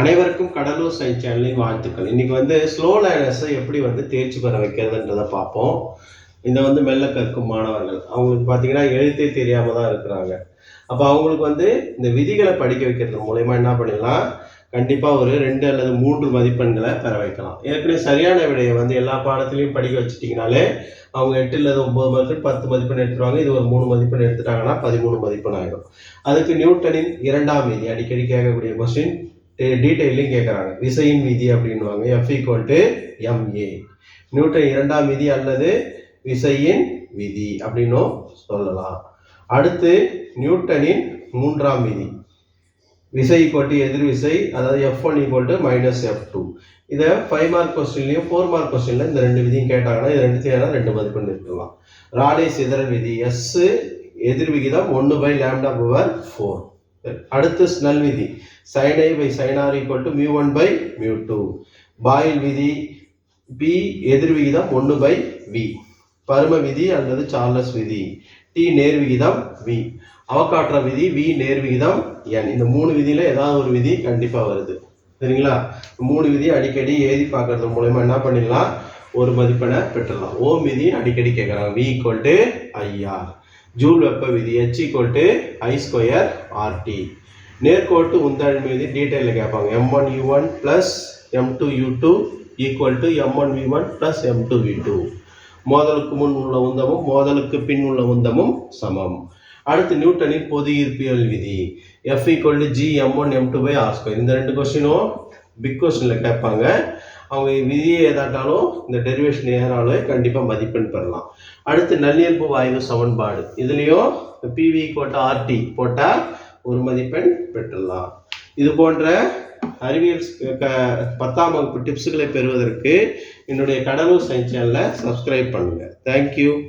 அனைவருக்கும் கடலூர் சயின்ஸ் சேனலின் வாழ்த்துக்கள். இன்னைக்கு வந்து ஸ்லோ லேர்னர்ஸை எப்படி வந்து தேர்ச்சி பெற வைக்கிறதுன்றதை பார்ப்போம். இதை வந்து மெல்ல கற்கும் மாணவர்கள். அவங்களுக்கு பார்த்தீங்கன்னா எழுத்தே தெரியாம தான் இருக்கிறாங்க. அப்போ அவங்களுக்கு வந்து இந்த விதிகளை படிக்க வைக்கிறது மூலயமா என்ன பண்ணிடலாம் கண்டிப்பாக ஒரு ரெண்டு அல்லது மூன்று மதிப்பெண்களை பெற வைக்கலாம். ஏற்கனவே சரியான விடையை வந்து எல்லா பாடத்துலையும் படிக்க வச்சிட்டிங்கனாலே அவங்க எட்டு அல்லது ஒம்பது மதிப்பெண் பத்து மதிப்பெண் எடுத்துருவாங்க. இது ஒரு மூணு மதிப்பெண் எடுத்துட்டாங்கன்னா பதிமூணு மதிப்பெண் ஆகிடும் அதுக்கு நியூட்டனின் இரண்டாம் விதி அடிக்கடி கேட்கக்கூடிய கொஸ்டின் டீட்டெயிலையும் கேட்குறாங்க விசையின் விதி அப்படின்வாங்க F equal to M A Newton இரண்டாம் விதி அல்லது விசையின் விதி அப்படின்னும் சொல்லலாம். அடுத்து நியூட்டனின் மூன்றாம் விதி. விசை ஈக்குவல் டு எதிர்விசை அதாவது F one equal to minus F two இதை ஃபைவ் மார்க் கொஸ்டின்லையும் ஃபோர் மார்க் கொஸ்டின்ல இந்த ரெண்டு விதியும் கேட்டாங்கன்னா இது ரெண்டுத்தையும் ரெண்டு மதிப்பெண் இருக்கலாம். ராடே சிதறல் விதி. எஸ் எதிர் விகிதம் ஒன்று பை லேம்டா பவர் ஃபோர் அடுத்து ஸ்னல் விதி. sin by sin r equal to mu one by mu two Boyle விதி பி எதிர் விகிதம் ஒன்று பை வி பரும விதி அல்லது சார்லஸ் விதி. டி நேர் விகிதம் வி அவகாற்ற விதி வி நேர் விகிதம் என் இந்த மூணு விதியில் ஏதாவது ஒரு விதி கண்டிப்பாக வருது. சரிங்களா? மூணு விதி அடிக்கடி எழுதி பார்க்கறது மூலயமா என்ன பண்ணிடலாம்? ஒரு மதிப்பெண்ணை பெற்றுடலாம். ஓம் விதி அடிக்கடி கேட்குறாங்க. V equal to I R Joule வெப்ப விதி H equal to I square R T நேர்கோட்டு உந்தாள் மீது டீட்டெயிலில் கேட்பாங்க M one U one plus M two U two equal to M one V one plus M two V two மோதலுக்கு முன் உள்ள உந்தமும் மோதலுக்கு பின் உள்ள உந்தமும் சமம். அடுத்து நியூட்டனின் பொது ஈர்ப்பியல் விதி. F equal to G M one M two by R square இந்த ரெண்டு கொஸ்டினும் பிக் கொஸ்டினில் கேட்பாங்க. அவங்க விதியை ஏதாட்டாலும் இந்த டெரிவேஷன் ஏறாலும் கண்டிப்பாக மதிப்பெண் பெறலாம். அடுத்து நல்லியல்பு வாயு சமன்பாடு. இதுலேயும் பிவி கோட்டா ஆர்டி போட்டால் ஒரு மதிப்பெண் பெற்றலாம். இது போன்ற அறிவியல் க- பத்தாம் வகுப்பு டிப்ஸுகளை பெறுவதற்கு என்னுடைய கடலூர் சயின்ஸ் சேனலை சப்ஸ்கிரைப் பண்ணுங்கள் தேங்க்யூ